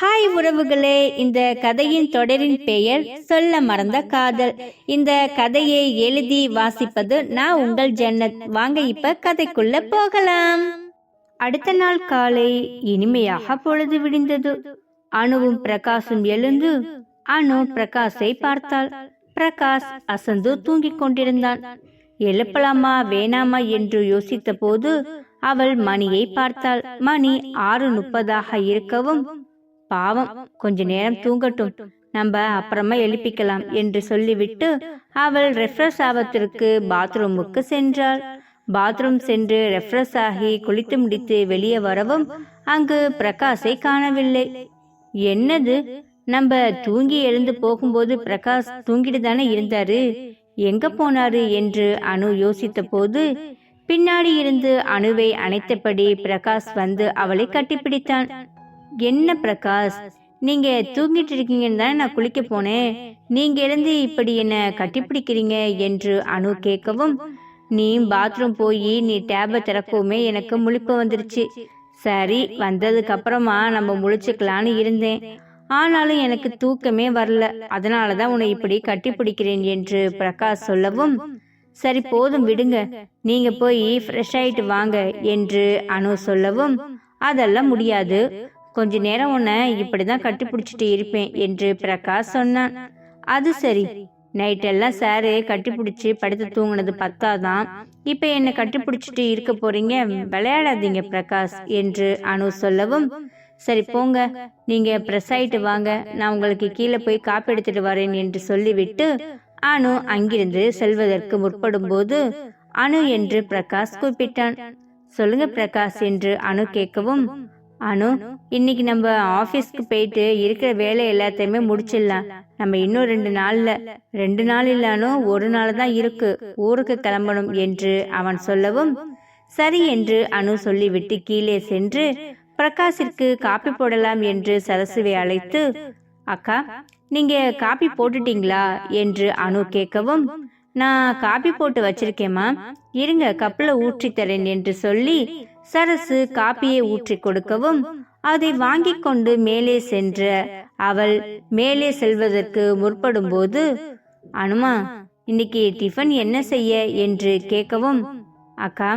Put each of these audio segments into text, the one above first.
Hi உறவுகளே இந்த கதையின் தொடரின் பெயர் சொல்ல மறந்த காதல். இந்த கதையை எழுதி வாசிப்பது நான் உங்கள் ஜன்னத். வாங்க இப்ப கதைக்குள்ள போகலாம். அடுத்த நாள் காலை இனிமையாக பொழுது விடிந்தது. அணுவும் பிரகாஷும் எழுந்து அணு பிரகாஷை பார்த்தாள். பிரகாஷ் அசந்து தூங்கிக் கொண்டிருந்தான். எழுப்பலாமா வேணாமா? என்று யோசித்த போது அவள் மணியை பார்த்தாள். மணி ஆறு முப்பதாக இருக்கவும் பாவம் கொஞ்ச நேரம் தூங்கட்டும். நம்ம அப்புறமா எழுப்பிக்கலாம் என்று சொல்லிவிட்டு அவள் ரெஃப்ரெஷ் ஆவதற்கு பாத்ரூமுக்கு சென்றாள். பாத்ரூம் சென்று ரெஃப்ரெஷ் ஆகி குளித்து முடித்து வெளியே வரவும் அங்கு பிரகாஷை காணவில்லை. என்னது? நம்ம தூங்கி எழுந்து போகும்போது பிரகாஷ் தூங்கிட்டு தானே இருந்தாரு? எங்க போனாரு என்று அனு யோசித்த போது பின்னாடி இருந்து அணுவை அணைத்தபடி பிரகாஷ் வந்து அவளை கட்டிப்பிடித்தான். என்ன பிரகாஷ்? நீங்க தூங்கிட்டு இருக்கீங்கன்னு தானே நான் குளிக்க போனேன். நீங்க எழுந்து இப்படி என்ன கட்டிப்பிடிக்கிறீங்க என்று அணு கேட்கவும் நீ பாத்ரூம் போய் நீ டேபை திறக்கவுமே எனக்கு முழிப்பு வந்துருச்சு. சரி வந்ததுக்கு அப்புறமா நம்ம முழிச்சுக்கலான்னு இருந்தேன். ஆனாலும் எனக்கு தூக்கமே வரல. அதனால தான் உன்னை இப்படி கட்டிப்பிடிக்கிறேன் என்று பிரகாஷ் சொல்லவும் சரி போதும் விடுங்க. நீங்க போய் ஃப்ரெஷ் ஆயிட்டு வாங்க என்று அனு சொல்லவும் அதெல்லாம் முடியாது. கொஞ்ச நேரம் உன்னை இப்படிதான் கட்டிப்பிடிச்சிட்டு இருப்பேன் என்று பிரகாஷ் சொன்னான். அது சரி. நைட்டெல்லாம் சாரு கட்டிப்பிடிச்சு படுத்து தூங்கினது பத்தாதான். இப்ப என்னை கட்டிப்பிடிச்சிட்டு இருக்க போறீங்க? விளையாடாதீங்க பிரகாஷ் என்று அனு சொல்லவும் சரி போங்க. நீங்க ப்ரெஸ் ஆயிட்டு வாங்க. நான் உங்களுக்கு கீழே போய் காப்பி எடுத்துட்டு வரேன் என்று சொல்லிவிட்டு அனு அங்கிருந்து செல்வதற்கு முற்படும் போது அனு என்று பிரகாஷ் கூப்பிட்டான். சொல்லுங்க பிரகாஷ் என்று அனு கேட்கவும் அனு இன்னைக்கு நம்ம ஆபீஸ்க்கு போயிட்டு இருக்கிற வேலை எல்லாத்தையுமே முடிச்சிடலாம். நம்ம இன்னும் ரெண்டு நாள்ல ரெண்டு நாள் இல்லானும் ஒரு நாள் தான் இருக்கு. ஊருக்கு கிளம்பணும் என்று அவன் சொல்லவும் சரி என்று அனு சொல்லிவிட்டு கீழே சென்று பிரகாஷிற்கு காப்பி போடலாம் என்று சரசுவை அழைத்து அக்கா நீங்க காப்பி போட்டுட்டீங்களா? என்று அனு கேட்கவும் நான் காப்பி போட்டு வச்சிருக்கேம்மா. இருங்க கப்பல ஊற்றி தரேன் என்று சொல்லி சரசு காப்பியை ஊற்றி கொடுக்கவும் அதை வாங்கி கொண்டு மேலே சென்ற அவள் மேலே செல்வதற்கு முற்படும் போது அனுமா இன்னைக்கு டிஃபன் என்ன செய்ய என்று கேட்கவும் அக்கா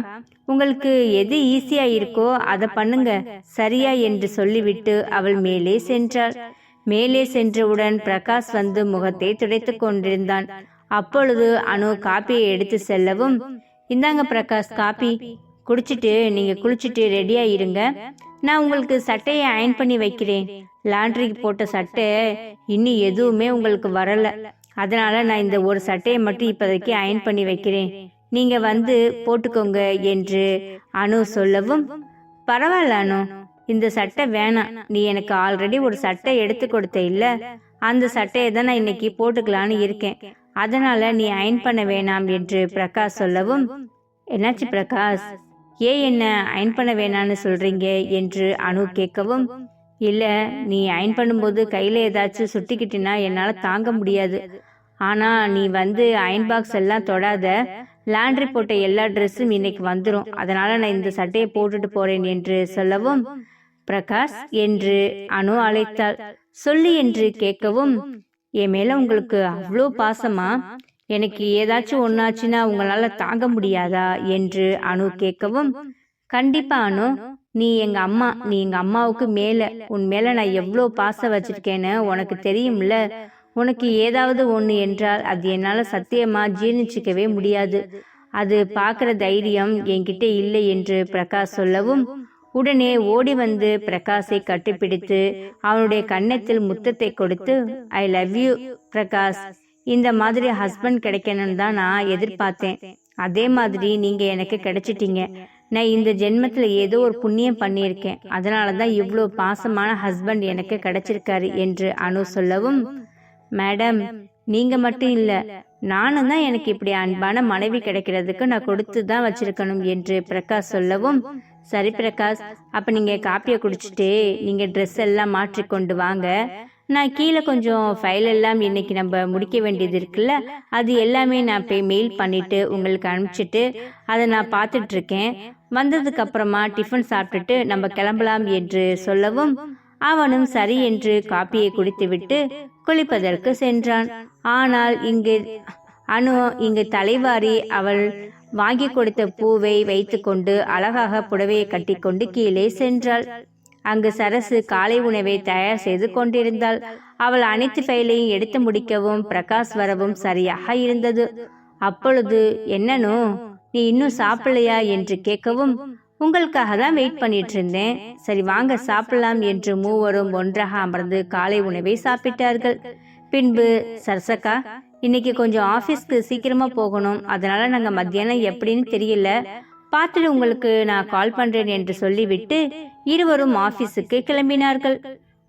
உங்களுக்கு எது ஈஸியா இருக்கோ அதை பண்ணுங்க சரியா என்று சொல்லிவிட்டு அவள் மேலே சென்றாள். மேலே சென்றவுடன் பிரகாஷ் வந்து முகத்தை துடைத்துக் கொண்டிருந்தான். அப்பொழுது அனு காப்பியை எடுத்து செல்லவும் இந்தாங்க பிரகாஷ் காப்பி. குடிச்சிட்டு நீங்க குளிச்சிட்டு ரெடியா இருங்க நான் உங்களுக்கு சட்டையை அயன் பண்ணி வைக்கிறேன். லாண்ட்ரிக்கு போட்ட சட்டை இன்னும் எதுவுமே உங்களுக்கு வரல. அதனால நான் இந்த ஒரு சட்டையை மட்டும் இப்போதைக்கு அயன் பண்ணி வைக்கிறேன். நீங்க வந்து போட்டுக்கோங்க என்று அனு சொல்லவும் பரவாயில்ல அனு இந்த சட்டை வேணாம். நீ எனக்கு ஆல்ரெடி ஒரு சட்டை எடுத்து கொடுத்த இல்ல. அந்த சட்டையை தான் நான் இன்னைக்கு போட்டுக்கலான்னு இருக்கேன். அதனால நீ அயன் பண்ண வேணாம் என்று பிரகாஷ் சொல்லவும் என்னாச்சு பிரகாஷ்? ஏன் என்ன அயன் பண்ண வேணான்னு சொல்றீங்க என்று அணு கேட்கவும் இல்ல நீ அயன் பண்ணும்போது கையில ஏதாச்சும் சுட்டிக்கிட்டினா என்னால தாங்க முடியாது. ஆனா நீ வந்து அயன் பாக்ஸ் எல்லாம் தொடாத. லாண்ட்ரி போட்ட எல்லா ட்ரெஸ்ஸும் இன்னைக்கு வந்துடும் அதனால நான் இந்த சட்டையை போட்டுட்டு போறேன் என்று சொல்லவும் பிரகாஷ் என்று அணு அழைத்தாள். சொல்லி என்று கேட்கவும் என் மேல உங்களுக்கு அவ்வளோ பாசமா? எனக்கு ஏதாச்சும் ஒன்னாச்சுன்னா உங்களால தாங்க முடியாதா என்று அனு கேட்கவும் கண்டிப்பா அனு. நீ எங்க அம்மா நீ எங்க அம்மாவுக்கு மேல உன் மேல நான் எவ்வளோ பாசம் வச்சிருக்கேன்னு உனக்கு தெரியும்ல? உனக்கு ஏதாவது ஒன்று என்றால் அது என்னால் சத்தியமா ஜீர்ணிச்சிக்கவே முடியாது. அது பார்க்குற தைரியம் என்கிட்ட இல்லை என்று பிரகாஷ் சொல்லவும் உடனே ஓடி வந்து பிரகாஷை கட்டிப்பிடித்து அவனுடைய கன்னத்தில் முத்தத்தை கொடுத்து ஐ லவ் யூ பிரகாஷ். இந்த மாதிரி ஹஸ்பண்ட் கிடைக்கணும்னு தான் நான் எதிர்பார்த்தேன். அதே மாதிரி நீங்க எனக்கு கிடைச்சிட்டீங்க. நான் இந்த ஜென்மத்தில் ஏதோ ஒரு புண்ணியம் பண்ணியிருக்கேன். அதனால தான் இவ்வளோ பாசமான ஹஸ்பண்ட் எனக்கு கிடைச்சிருக்காரு என்று அனு சொல்லவும் மேடம் நீங்க மட்டும் இல்லை நானும் தான் எனக்கு இப்படி அன்பான மனைவி கிடைக்கிறதுக்கு நான் கொடுத்து தான் வச்சிருக்கணும் என்று பிரகாஷ் சொல்லவும் சரி பிரகாஷ் அப்ப நீங்க காப்பியை குடிச்சிட்டு நீங்க ட்ரெஸ் எல்லாம் மாற்றி கொண்டு வாங்க. நான் கீழே கொஞ்சம் ஃபைல் எல்லாம் இன்னைக்கு நம்ம முடிக்க வேண்டியது இருக்குல்ல? அது எல்லாமே நான் போய் மெயில் பண்ணிட்டு உங்களுக்கு அனுப்பிச்சிட்டு அதை நான் பார்த்துட்டு இருக்கேன் வந்ததுக்கு அப்புறமா டிஃபன் சாப்பிட்டுட்டு நம்ம கிளம்பலாம் என்று சொல்லவும் அவனும் சரி என்று காப்பியை குடித்துவிட்டு குளிப்பதற்கு சென்றான். ஆனால் இங்கு அனு இங்கு தலைவாரி அவள் வாங்கி கொடுத்த பூவை வைத்துக்கொண்டு அழகாக புடவையை கட்டிக்கொண்டு கீழே சென்றாள். அங்கு சரசு காலை உணவை தயார் செய்து கொண்டிருந்தாள். அவள் அனைத்து ஃபைலையும் எடுத்து முடிக்கவும் பிரகாஷ் வரவும் சரியாக இருந்தது. அப்பொழுது என்னனோ நீ இன்னும் சாப்பிடலையா? என்று கேட்கவும் உங்களுக்காக தான் வெயிட் பண்ணிட்டு இருந்தேன் சரி வாங்க சாப்பிடலாம் என்று மூவரும் ஒன்றாக அமர்ந்து காலை உணவை சாப்பிட்டார்கள். பின்பு சரசக்கா இன்னைக்கு கொஞ்சம் ஆஃபீஸ்க்கு சீக்கிரமா போகணும். அதனால நாங்க மத்தியானம் எப்படின்னு தெரியல. பார்த்துட்டு உங்களுக்கு நான் கால் பண்றேன் என்று சொல்லிவிட்டு இருவரும் ஆபீஸுக்கு கிளம்பினார்கள்.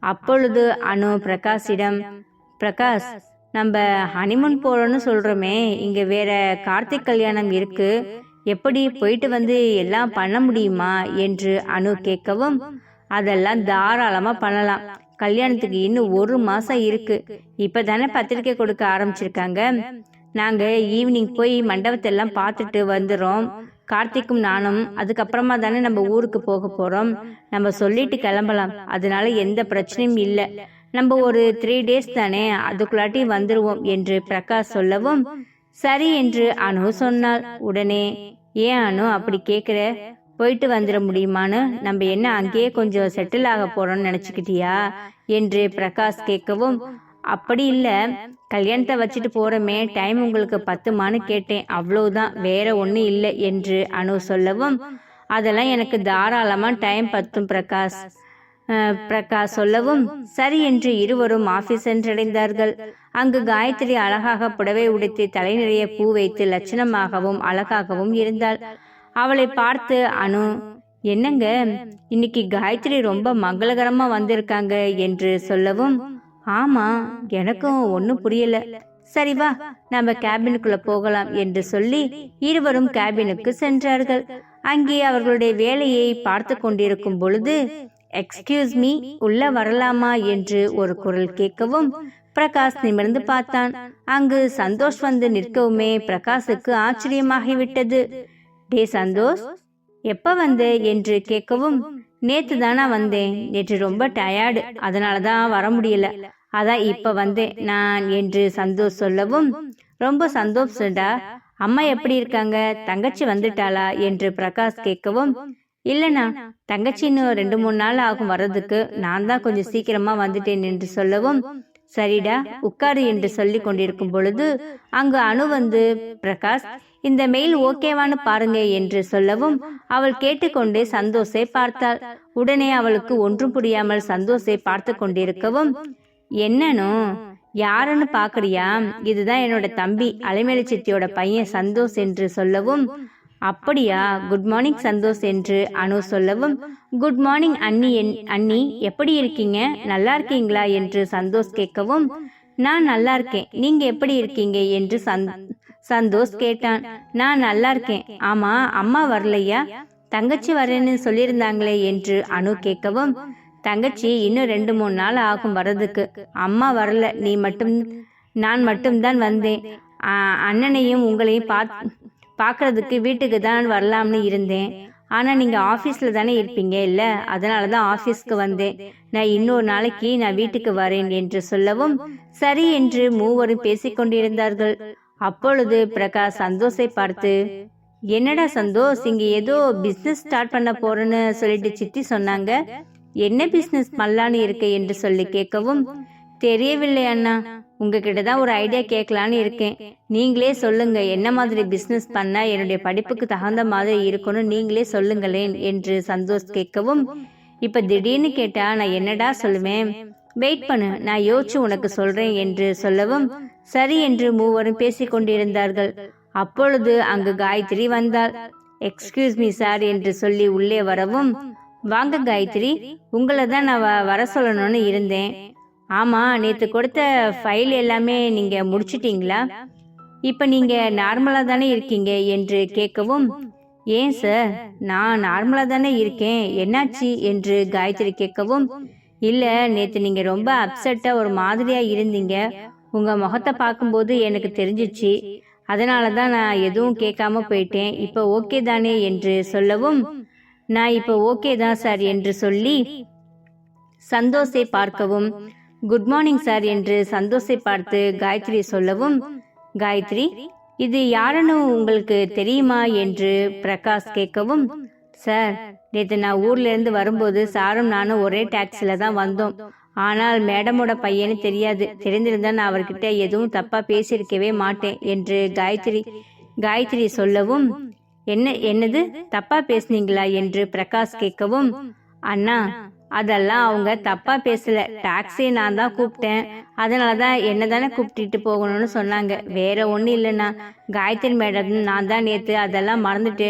அப்பொழுது அனு பிரகாஷிடம் பிரகாஷ் நம்ம ஹனிமூன் போறோம்னு சொல்றோமே இங்க வேற கார்த்திக் கல்யாணம் இருக்கு. எப்படி போயிட்டு வந்து எல்லாம் பண்ண முடியுமா? என்று அனு கேட்கவும் அதெல்லாம் தாராளமா பண்ணலாம். கல்யாணத்துக்கு இன்னும் ஒரு மாசம் இருக்கு. இப்பதானே பத்திரிக்கை கொடுக்க ஆரம்பிச்சிருக்காங்க. நாங்க ஈவினிங் போய் மண்டபத்தெல்லாம் பார்த்துட்டு வந்துடுறோம் கார்த்திக்கும் நானும் அதுக்கப்புறமா தானே நம்ம ஊருக்கு போக போறோம். நம்ம சொல்லிட்டு கிளம்பலாம். அதனால எந்த பிரச்சனையும் இல்லை. நம்ம ஒரு த்ரீ டேஸ் தானே அதுக்குள்ளாட்டி வந்துருவோம் என்று பிரகாஷ் சொல்லவும் சரி என்று அனு சொன்னாள். உடனே ஏன் அனு அப்படி கேக்குற? போயிட்டு வந்துட முடியுமான்னு? நம்ம என்ன அங்கேயே கொஞ்சம் செட்டில் ஆக போறோம்னு நினைச்சுக்கிட்டியா? என்று பிரகாஷ் கேட்கவும் அப்படி இல்ல. கல்யாணத்தை வச்சுட்டு போறோமே டைம் உங்களுக்கு பத்துமான்னு கேட்டேன். அவ்வளவுதான். வேற ஒன்றும் இல்லை என்று அனு சொல்லவும் அதெல்லாம் எனக்கு தாராளமா டைம் பத்தும் பிரகாஷ். பிரகாஷ். சொல்லவும் சரி என்று இருவரும் ஆபீஸ் சென்றடைந்தார்கள். அங்கு காயத்ரி அழகாக புடவை உடுத்தி தலை நிறைய பூ வைத்து லட்சணமாகவும் அழகாகவும் இருந்தாள். அவளை பார்த்து அனு என்னங்க இன்னைக்கு காயத்ரி ரொம்ப மங்களகரமா வந்திருக்காங்க என்று சொல்லவும் ஆமா எனக்கும் ஒன்னும் புரியல. சரி வா நம்ம கேபினுக்குள்ள போகலாம் என்று சொல்லி இருவரும் கேபினுக்கு சென்றார்கள். அங்கே அவர்களுடைய வேலையை பார்த்து கொண்டிருக்கும் பொழுது எக்ஸ்கியூஸ் மீ உள்ள வரலாமா? என்று ஒரு குரல் கேட்கவும் பிரகாஷ் நிமிர்ந்து பார்த்தான். அங்கு சந்தோஷ் வந்து நிற்கவுமே பிரகாஷுக்கு ஆச்சரியமாகிவிட்டது. டே சந்தோஷ் எப்ப வந்த? என்று கேட்கவும் நேத்து தானா வந்தேன். நேற்று ரொம்ப டயர்டு அதனால தான் வர முடியல. அதான் இப்ப வந்தேன் நான் என்று சந்தோஷ் சொல்லவும் ரொம்ப சந்தோஷம்டா அம்மா எப்படி இருக்காங்க? தங்கச்சி வந்துட்டாளா? என்று பிரகாஷ் கேட்கவும் இல்லைண்ணா தங்கச்சி இன்னும் ரெண்டு மூணு நாள் ஆகும் வர்றதுக்கு. நான் தான் கொஞ்சம் சீக்கிரமா வந்துட்டேன் என்று சொல்லவும் சரிடா உட்காரு என்று சொல்லி கொண்டிருக்கும் பொழுது அங்கு அணு வந்து பிரகாஷ் இந்த மெயில் ஓகேவான்னு பாருங்க என்று சொல்லவும் அவள் கேட்டுக்கொண்டே சந்தோஷை பார்த்தாள். உடனே அவளுக்கு ஒன்றும் புரியாமல் சந்தோஷை பார்த்து கொண்டிருக்கவும் என்னனோ? யாருன்னு பாக்குறியா? இதுதான் என்னோட தம்பி அலைமேலி சித்தியோட பையன் சந்தோஷ் என்று சொல்லவும் அப்படியா? குட் மார்னிங் சந்தோஷ் என்று அனு சொல்லவும் குட் மார்னிங் அண்ணி அண்ணி எப்படி இருக்கீங்க? நல்லா இருக்கீங்களா? என்று சந்தோஷ் கேட்கவும் நான் நல்லா இருக்கேன். நீங்க எப்படி இருக்கீங்க? என்று சந்- சந்தோஷ் கேட்டான். நான் நல்லா இருக்கேன். ஆமா அம்மா வரலையா? தங்கச்சி வரேன்னு சொல்லியிருந்தாங்களே என்று அனு கேட்கவும் தங்கச்சி இன்னும் ரெண்டு மூணு நாள் ஆகும் வர்றதுக்கு. அம்மா வரல. நீ மட்டும் நான் மட்டும்தான் வந்தேன். அண்ணனையும் உங்களையும் பா பார்க்கறதுக்கு வீட்டுக்கு தான் வரலாம்னு இருந்தேன். ஆனால் நீங்கள் ஆஃபீஸில் தானே இருப்பீங்க இல்லை? அதனால தான் ஆஃபீஸ்க்கு வந்தேன். நான் இன்னொரு நாளைக்கு நான் வீட்டுக்கு வரேன் என்று சொல்லவும் சரி என்று மூவரும் பேசிக்கொண்டிருந்தார்கள் அப்பொழுது பிரகாஷ் சந்தோஷை பார்த்து என்னடா சந்தோஷ் இங்க ஏதோ பிசினஸ் ஸ்டார்ட் பண்ண போறேன்னு சொல்லிட்டு சித்தி சொன்னாங்க. என்ன பிஸ்னஸ் பண்ணலான்னு இருக்கு என்று சொல்லி கேட்கவும் தெரியவில்லை அண்ணா உங்ககிட்ட தான் ஒரு ஐடியா கேட்கலான்னு இருக்கேன். நீங்களே சொல்லுங்க என்ன மாதிரி பிஸ்னஸ் பண்ணா என்னுடைய படிப்புக்கு தகுந்த மாதிரி இருக்கும்னு நீங்களே சொல்லுங்களேன் என்று சந்தோஷ் கேட்கவும் இப்ப திடீர்னு கேட்டா நான் என்னடா சொல்லுவேன்? வெயிட் பண்ணு நான் யோசிச்சு உனக்கு சொல்றேன் என்று சொல்லவும் சரி என்று மூவரும் பேசிக் கொண்டிருந்தார்கள். அப்பொழுது அங்கு காயத்ரி வந்தாள். எக்ஸ்கியூஸ் மீ சார் என்று சொல்லி உள்ளே வரவும் வாங்க காயத்ரி உங்களை தான் நான் வ- வர சொல்லணும்னு இருந்தேன். ஆமாம் நேற்று கொடுத்த ஃபைல் எல்லாமே நீங்கள் முடிச்சிட்டிங்களா? இப்போ நீங்கள் நார்மலாக தானே இருக்கீங்க என்று கேட்கவும் ஏன் சார் நான் நார்மலாக தானே இருக்கேன். என்னாச்சு? என்று காயத்ரி கேட்கவும் இல்லை நேற்று நீங்கள் ரொம்ப அப்செட்டாக ஒரு மாதிரியாக இருந்தீங்க. உங்கள் முகத்தை பார்க்கும்போது எனக்கு தெரிஞ்சிச்சு. அதனால தான் நான் எதுவும் கேட்காம போயிட்டேன். இப்போ ஓகே தானே என்று சொல்லவும் நான் இப்போ ஓகே தான் சார் என்று சொல்லி சந்தோஷை பார்க்கவும் குட் மார்னிங் சார் என்று சந்தோஷை பார்த்து காயத்ரி சொல்லவும் காயத்ரி இது யாருன்னு உங்களுக்கு தெரியுமா? என்று பிரகாஷ் கேட்கவும் சார் நேற்று நான் ஊர்ல இருந்து வரும்போது சாரும் நானும் ஒரே டாக்ஸில தான் வந்தோம். ஆனால் மேடமோட பையனு தெரியாது. தெரிந்திருந்தா நான் அவர்கிட்ட எதுவும் தப்பா பேசியிருக்கவே மாட்டேன் என்று காயத்ரி காயத்ரி சொல்லவும் என்ன என்னது? தப்பா பேசுனீங்களா என்று பிரகாஷ் கேட்கவும் அண்ணா அதெல்லாம் அவங்க தப்பா பேசல. டாக்ஸி நான் தான் கூப்பிட்டேன். அதனால தான் என்ன தானே கூப்பிட்டுட்டு போகணும்னு சொன்னாங்க. வேற ஒன்றும் இல்லைண்ணா. காயத்ரி மேடம் நான் தான் நேற்று அதெல்லாம் மறந்துட்டு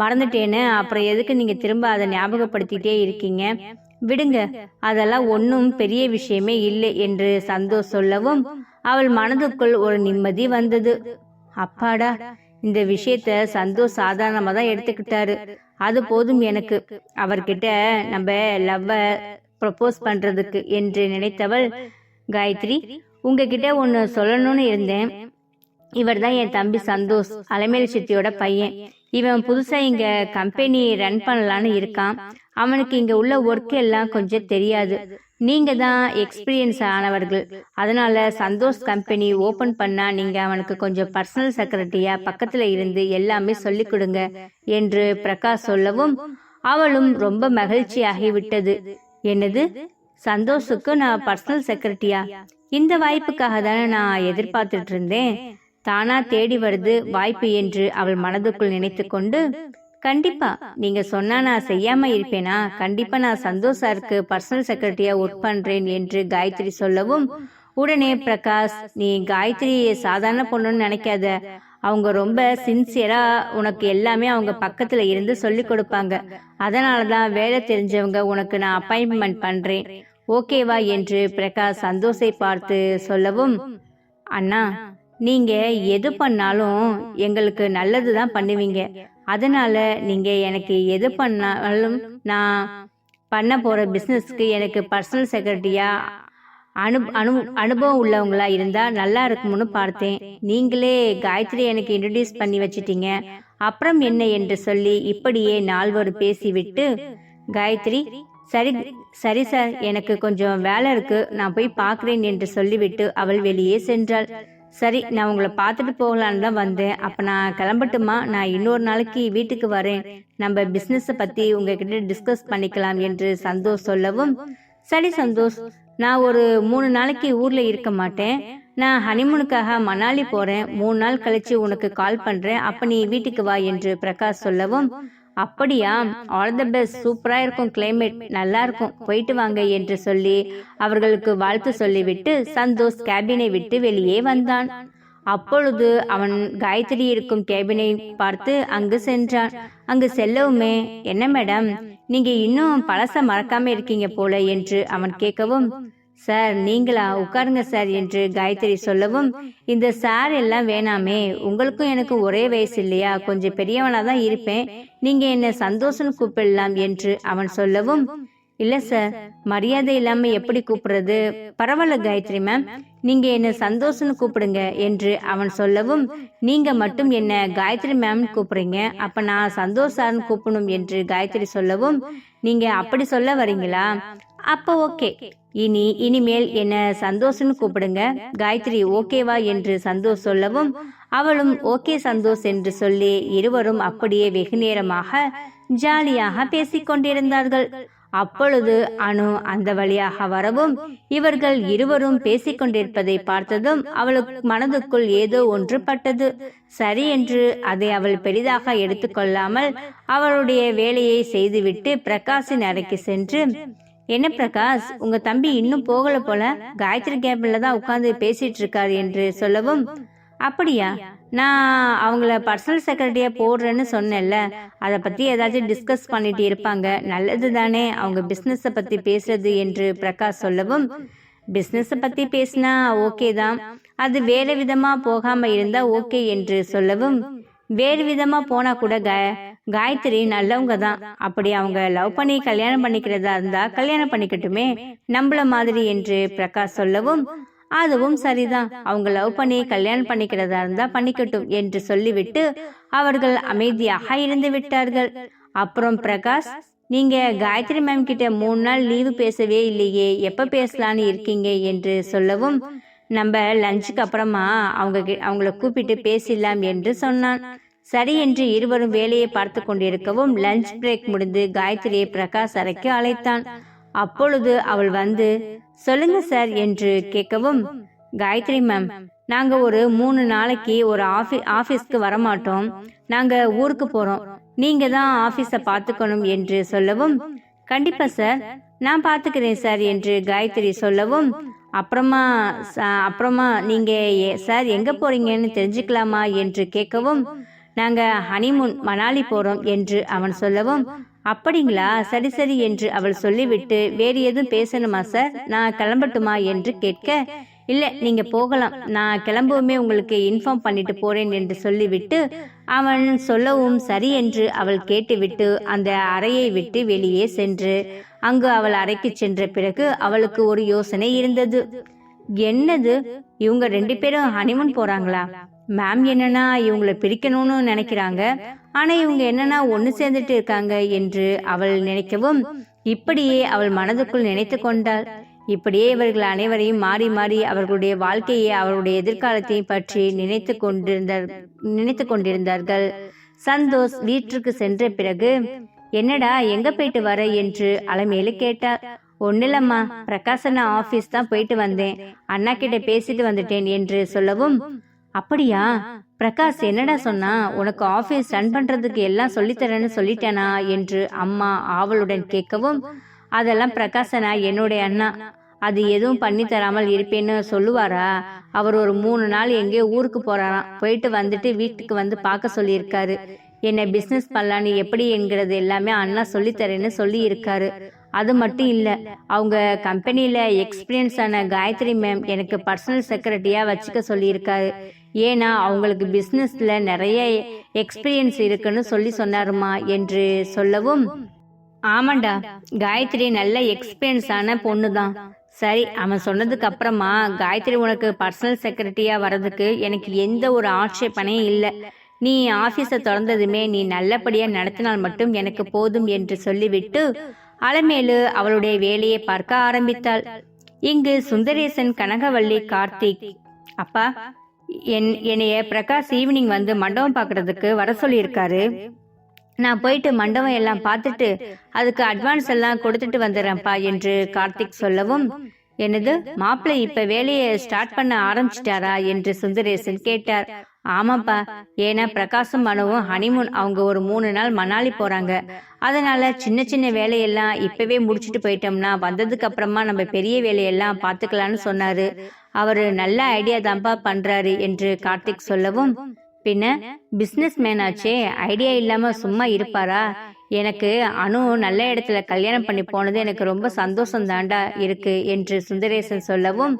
மறந்துட்டேன்னு அப்புறம் எதுக்கு நீங்கள் திரும்ப அதை ஞாபகப்படுத்திட்டே இருக்கீங்க? விடுங்க. அதெல்லாம் ஒன்றும் பெரிய விஷயமே இல்லை என்று சந்தோஷ் சொல்லவும் அவள் மனதுக்குள் ஒரு நிம்மதி வந்தது. அப்பாடா இந்த விஷயத்த சந்தோஷ் சாதாரணமாக தான் எடுத்துக்கிட்டாரு. அது போதும் எனக்கு. அவர்கிட்ட நம்ம லவ்வ ப்ரப்போஸ் பண்றதுக்கு என்று நினைத்தவள் காயத்ரி உங்ககிட்ட ஒன்று சொல்லணும்னு இருந்தேன். இவர் தான் என் தம்பி சந்தோஷ் அலைமேல் சித்தியோட பையன். இவன் புதுசா இங்க கம்பெனி ரன் பண்ணலான்னு இருக்கான். அவனுக்கு இங்க உள்ள ஒர்க் எல்லாம் கொஞ்சம் தெரியாது. நீங்க தான் எக்ஸ்பீரியன்ஸ் ஆனவர்கள். அதனால சந்தோஷ் கம்பெனி ஓபன் பண்ணா நீங்க அவனுக்கு கொஞ்சம் பர்சனல் செக்ரட்டரியா பக்கத்துல இருந்து எல்லாமே சொல்லிக் கொடுங்க என்று பிரகாஷ் சொல்லவும் அவளும் ரொம்ப மகிழ்ச்சியாகி விட்டது. என்னது? சந்தோஷுக்கு நான் பர்சனல் செக்ரட்டரியா இந்த வாய்ப்புக்காக தானே நான் எதிர்பார்த்துட்டு இருந்தேன். தானா தேடி வருது வாய்ப்பு என்று அவள் மனதுக்குள் நினைத்து கொண்டு கண்டிப்பா. நீங்க சொன்னா நான் செய்யாம இருப்பேனா? கண்டிப்பா நான் சந்தோஷ் சாருக்கு பர்சனல் செக்ரட்டரியா ஒர்க் பண்றேன் என்று காயத்ரி சொல்லவும் உடனே பிரகாஷ் நீ காயத்ரி சாதாரண பொண்ணுன்னு நினைக்காத. அவங்க ரொம்ப சின்சியரா உனக்கு எல்லாமே அவங்க பக்கத்துல இருந்து சொல்லி கொடுப்பாங்க. அதனாலதான் வேலை தெரிஞ்சவங்க உனக்கு நான் அப்பாயின்மெண்ட் பண்றேன். ஓகேவா? என்று பிரகாஷ் சந்தோஷை பார்த்து சொல்லவும் அண்ணா நீங்க எது பண்ணாலும் எங்களுக்கு நல்லது தான் பண்ணுவீங்க. அதனால நீங்க எனக்கு எது பண்ணாலும் நான் பண்ண போற பிசினஸ்க்கு எனக்கு பர்சனல் செக்ரட்டரியா அனு அனு அனுபவம் உள்ளவங்களா இருந்தா நல்லா இருக்கும்னு பார்த்தேன். நீங்களே காயத்ரி எனக்கு இன்ட்ரடியூஸ் பண்ணி வச்சிட்டீங்க. அப்புறம் என்ன என்று சொல்லி இப்படியே நால்வர் பேசிவிட்டு காயத்ரி சரி சரி சார் எனக்கு கொஞ்சம் வேலை இருக்கு. நான் போய் பார்க்குறேன் என்று சொல்லிவிட்டு அவள் வெளியே சென்றாள். சரி நான் உங்களை பார்த்துட்டு போகலான்னு தான் வந்தேன். அப்போ நான் கிளம்பட்டுமா? நான் இன்னொரு நாளைக்கு வீட்டுக்கு வரேன். நம்ம பிஸ்னஸை பற்றி உங்ககிட்ட டிஸ்கஸ் பண்ணிக்கலாம் என்று சந்தோஷ் சொல்லவும் சரி சந்தோஷ் நான் ஒரு மூணு நாளைக்கு ஊரில் இருக்க மாட்டேன். நான் ஹனிமூனுக்காக மணாலி போகிறேன் மூணு நாள் கழிச்சு உனக்கு கால் பண்ணுறேன் அப்போ நீ வீட்டுக்கு வா என்று பிரகாஷ் சொல்லவும் அப்படியா? ஆல் த பெஸ்ட் சூப்பராக இருக்கும் கிளைமேட் நல்லா இருக்கும். போயிட்டு வாங்க என்று சொல்லி அவர்களுக்கு வாழ்த்து சொல்லிவிட்டு சந்தோஷ் கேபினை விட்டு வெளியே வந்தான். அப்பொழுது அவன் காயத்ரி இருக்கும் கேபினை பார்த்து அங்கு சென்றான். அங்கு செல்லவுமே என்ன மேடம் நீங்க இன்னும் பழச மறக்காம இருக்கீங்க போல என்று அவன் கேட்கவும் சார் நீங்களா? உட்காருங்க சார் என்று காயத்ரி சொல்லவும் இந்த சார் எல்லாம் வேணாமே. உங்களுக்கும் எனக்கு ஒரே வயசு இல்லையா? கொஞ்சம் பெரியவனா தான் இருப்பேன். நீங்க என்ன சந்தோஷம் கூப்பிடலாம் என்று அவன் சொல்லவும் இல்ல சார் மரியாதை இல்லாம எப்படி கூப்பிடுறது? பரவாயில்ல காயத்ரி மேம் நீங்க என்ன சந்தோஷம்னு கூப்பிடுங்க என்று அவன் சொல்லவும் நீங்க மட்டும் என்ன காயத்ரி மேம் கூப்பிடுறீங்க? அப்ப நான் சந்தோஷ் சார்னு கூப்பிடணும் என்று காயத்ரி சொல்லவும் நீங்க அப்படி சொல்ல வரீங்களா? அப்ப ஓகே. இனி இனிமேல் என்ன சந்தோஷ்னு கூப்பிடுங்க. காயத்ரி ஓகேவா என்று சந்தோஷ் சொல்லவும் அவளும் ஓகே சந்தோஷ் என்று சொல்லி இருவரும் அப்படியே வெகு நேரமாக ஜாலியாக பேசிக் கொண்டிருந்தார்கள். அப்பொழுது அனு அந்த வழியாக வரவும் இவர்கள் இருவரும் பேசிக் கொண்டிருப்பதை பார்த்ததும் அவளுக்கு மனதுக்குள் ஏதோ ஒன்று பட்டது. சரி என்று அதை அவள் பெரிதாக எடுத்துக்கொள்ளாமல் அவளுடைய வேலையை செய்துவிட்டு பிரகாஷின் அறைக்கு சென்று என்ன பிரகாஷ் உங்க தம்பி இன்னும் போகல போல காயத்ரி கேபிள்ல தான் உட்காந்து பேசிட்டு இருக்காரு என்று சொல்லவும் அப்படியா? நான் அவங்கள பர்சனல் செக்ரட்டரியா போடுறேன்னு சொன்னேன்ல. அதை பத்தி ஏதாச்சும் டிஸ்கஸ் பண்ணிட்டு இருப்பாங்க. நல்லது தானே அவங்க பிசினஸ பத்தி பேசுறது என்று பிரகாஷ் சொல்லவும் பிசினஸ பத்தி பேசினா ஓகே தான். அது வேற விதமா போகாம இருந்தா ஓகே என்று சொல்லவும் வேறு விதமா போனா கூட க- காயத்ரி நல்லவங்க தான் அப்படி அவங்க லவ் பண்ணி கல்யாணம் பண்ணிக்கிறதா இருந்தா கல்யாணம் பண்ணிக்கட்டுமே. நம்மள மாதிரி என்று பிரகாஷ் சொல்லவும் அதுவும் சரிதான். அவங்க லவ் பண்ணி கல்யாணம் பண்ணிக்கிறதா இருந்தா பண்ணிக்கட்டும் என்று சொல்லிவிட்டு அவர்கள் அமைதியாக இருந்து விட்டார்கள். அப்புறம் பிரகாஷ் நீங்க காயத்ரி மேம் கிட்ட மூணு நாள் லீவு பேசவே இல்லையே. எப்ப பேசலான்னு இருக்கீங்க? என்று சொல்லவும் நம்ம லஞ்சுக்கு அப்புறமா அவங்க அவங்கள கூப்பிட்டு பேசிடலாம் என்று சொன்னான். சரி என்று இருவரும் வேலையை பார்த்து கொண்டிருக்கவும் லஞ்ச் பிரேக் முடிந்து காயத்ரியை பிரகாஷ் அறைக்கு அழைத்தான். அப்பொழுது அவள் வந்து சொல்லுங்க சார் என்று கேட்கவும் காயத்ரி மேம் நாங்க ஒரு மூணு நாளைக்கு ஒரு ஆபி ஆபீஸ்க்கு வரமாட்டோம். நாங்க ஊருக்கு போறோம். நீங்க தான் ஆபீஸ பாத்துக்கணும் என்று சொல்லவும் கண்டிப்பா சார் நான் பாத்துக்கிறேன் சார் என்று காயத்ரி சொல்லவும் அப்புறமா ச- அப்புறமா நீங்க சார் எங்க போறீங்கன்னு தெரிஞ்சுக்கலாமா? என்று கேட்கவும் நாங்க ஹனிமூன் மணாலி போறோம் என்று அவன் சொல்லவும் அப்படிங்களா? சரி சரி என்று அவள் சொல்லிவிட்டு வேறு எதுவும் பேசணுமா சார்? நான் கிளம்பட்டுமா? என்று கேட்க இல்ல நீங்க போகலாம். நான் கிளம்பவுமே உங்களுக்கு இன்ஃபார்ம் பண்ணிட்டு போறேன் என்று சொல்லிவிட்டு அவன் சொல்லவும் சரி என்று அவள் கேட்டுவிட்டு அந்த அறையை விட்டு வெளியே சென்று அங்கு அவள் அறைக்கு சென்ற பிறகு அவளுக்கு ஒரு யோசனை இருந்தது. என்னது? இவங்க ரெண்டு பேரும் ஹனிமூன் போறாங்களா? மேம் என்னன்னா இவங்கள பிரிக்கணும்னு நினைக்கிறாங்க. ஆனா இவங்க என்னன்னா ஒண்ணு சேர்ந்துட்டு இருக்காங்க என்று அவள் நினைக்கவும் இப்படியே அவள் மனதுக்குள் நினைத்து கொண்டாள். இப்படியே இவர்கள் அனைவரையும் மாறி மாறி அவர்களுடைய வாழ்க்கையை அவருடைய எதிர்காலத்தையும் பற்றி நினைத்து கொண்டிருந்தார் நினைத்து கொண்டிருந்தார்கள். சந்தோஷ் வீட்டிற்கு சென்ற பிறகு என்னடா எங்க போயிட்டு வர? என்று அலமேலு கேட்டார். ஒன்னில்லம்மா பிரகாசனா ஆபீஸ் தான் போயிட்டு வந்தேன். அண்ணா கிட்ட பேசிட்டு வந்துட்டேன் என்று சொல்லவும் அப்படியா? பிரகாஷ் என்னடா சொன்னா? உனக்கு ஆபீஸ் ரன் பண்றதுக்கு எல்லாம் சொல்லித்தரேன்னு சொல்லிட்டேனா? என்று அம்மா ஆவலுடன் கேட்கவும் அதெல்லாம் பிரகாசனா என்னுடைய அண்ணா. அது எதுவும் பண்ணி தராமல் இருப்பேன்னு சொல்லுவாரா? அவர் ஒரு மூணு நாள் எங்கேயோ ஊருக்கு போறாராம். போயிட்டு வந்துட்டு வீட்டுக்கு வந்து பார்க்க சொல்லியிருக்காரு. என்ன பிசினஸ் பண்ணலான்னு எப்படி என்கிறது எல்லாமே அண்ணா சொல்லித்தரேன்னு சொல்லி இருக்காரு அது மட்டும் இல்ல அவங்க கம்பெனில எக்ஸ்பீரியன்ஸ் ஆன காயத்ரி மேம் எனக்கு பர்சனல் செக்ரட்டரியா வச்சுக்க சொல்லியிருக்காரு. ஏன்னா அவங்களுக்கு பிசினஸ்ல நிறைய எக்ஸ்பீரியன்ஸ் இருக்குன்னு சொல்லி சொன்னாருமா என்று சொல்லவும் ஆமாண்டா காயத்ரி நல்ல எக்ஸ்பீரியன்ஸ் ஆன பொண்ணு தான் சரி அவன் சொன்னதுக்கு அப்புறமா காயத்ரி உனக்கு பர்சனல் செக்ரட்டரியா வர்றதுக்கு எனக்கு எந்த ஒரு ஆட்சேபனையும் இல்லை. நீ ஆபீஸை திறந்ததுமே நீ நல்லபடியா நடத்தினால் மட்டும் எனக்கு போதும் என்று சொல்லிவிட்டு அலமேலு அவளுடைய வேலையை பார்க்க ஆரம்பித்தாள். இங்கு சுந்தரேசன் கனகவள்ளி கார்த்திக். அப்பா என் என்னைய பிரகாஷ் ஈவினிங் வந்து மண்டபம் பார்க்கறதுக்கு வர சொல்லியிருக்காரு. நான் போயிட்டு மண்டபம் எல்லாம் பார்த்துட்டு அதுக்கு அட்வான்ஸ் எல்லாம் கொடுத்துட்டு வந்துடுறேன்ப்பா என்று கார்த்திக் சொல்லவும் என்னது மாப்பிள்ளை இப்ப வேலையை ஸ்டார்ட் பண்ண ஆரம்பிச்சிட்டாரா? என்று சுந்தரேசன் கேட்டார். ஆமாப்பா. ஏன்னா பிரகாசும் மனுவும் ஹனிமூன் அவங்க ஒரு மூணு நாள் மணாலி போறாங்க. அதனால சின்ன சின்ன வேலையெல்லாம் இப்பவே முடிச்சுட்டு போயிட்டோம்னா வந்ததுக்கு அப்புறமா நம்ம பெரிய வேலையெல்லாம் பாத்துக்கலாம்னு சொன்னாரு. அவரு நல்ல ஐடியா தான்ப்பா பண்றாரு என்று கார்த்திக் சொல்லவும் பின்ன பிசினஸ் மேன் ஆச்சே ஐடியா இல்லாம சும்மா இருப்பாரா? எனக்கு அனு நல்ல இடத்துல கல்யாணம் பண்ணி போனது எனக்கு ரொம்ப சந்தோஷம் தாண்டா இருக்கு என்று சுந்தரேசன் சொல்லவும்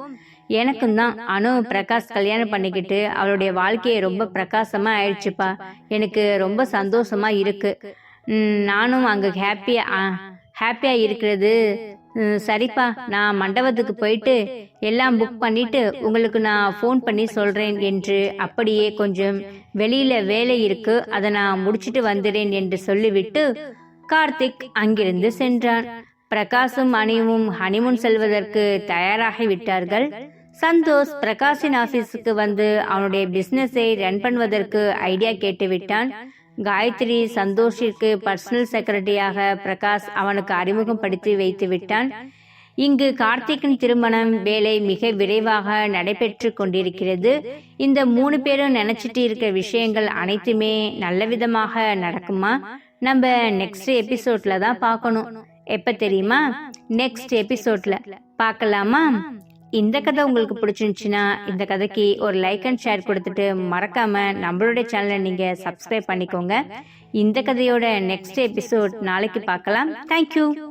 எனக்கும் தான். அனு பிரகாஷ் கல்யாணம் பண்ணிக்கிட்டு அவளுடைய வாழ்க்கையை ரொம்ப பிரகாசமா ஆயிடுச்சுப்பா. எனக்கு ரொம்ப சந்தோஷமா இருக்கு. நானும் அங்க ஹாப்பியா ஹாப்பியா இருக்கிறது. சரிப்பா நான் மண்டபத்துக்கு போயிட்டு எல்லாம் புக் பண்ணிட்டு உங்களுக்கு நான் ஃபோன் பண்ணி சொல்றேன் என்று அப்படியே கொஞ்சம் வெளியில வேலை இருக்கு. அதை நான் முடிச்சிட்டு வந்துடுறேன் என்று சொல்லிவிட்டு கார்த்திக் அங்கிருந்து சென்றான். பிரகாசும் அணிவும் ஹனிமுன் செல்வதற்கு தயாராகி விட்டார்கள். சந்தோஷ் பிரகாஷின் ஆபீஸுக்கு வந்து அவனுடைய பிசினஸை ரன் பண்ணுவதற்கு ஐடியா கேட்டு விட்டான் காயத்ரி சந்தோஷிற்கு பர்சனல் செக்ரட்டரியாக பிரகாஷ் அவனுக்கு அறிமுகப்படுத்தி வைத்து விட்டான். இங்கு கார்த்திக்கின் திருமணம் வேலை மிக விரைவாக நடைபெற்று கொண்டிருக்கிறது. இந்த மூணு பேரும் நினைச்சிட்டு இருக்க விஷயங்கள் அனைத்துமே நல்ல விதமாக நடக்குமா? நம்ம நெக்ஸ்ட் எபிசோட்ல தான் பார்க்கணும். எப்ப தெரியுமா? நெக்ஸ்ட் எபிசோட்ல பார்க்கலாமா? இந்த கதை உங்களுக்கு பிடிச்சிருந்துச்சுன்னா இந்த கதைக்கு ஒரு லைக் அண்ட் ஷேர் கொடுத்துட்டு மறக்காம நம்மளுடைய சேனலை நீங்க சப்ஸ்கிரைப் பண்ணிக்கோங்க. இந்த கதையோட நெக்ஸ்ட் எபிசோட் நாளைக்கு பார்க்கலாம். தேங்க்யூ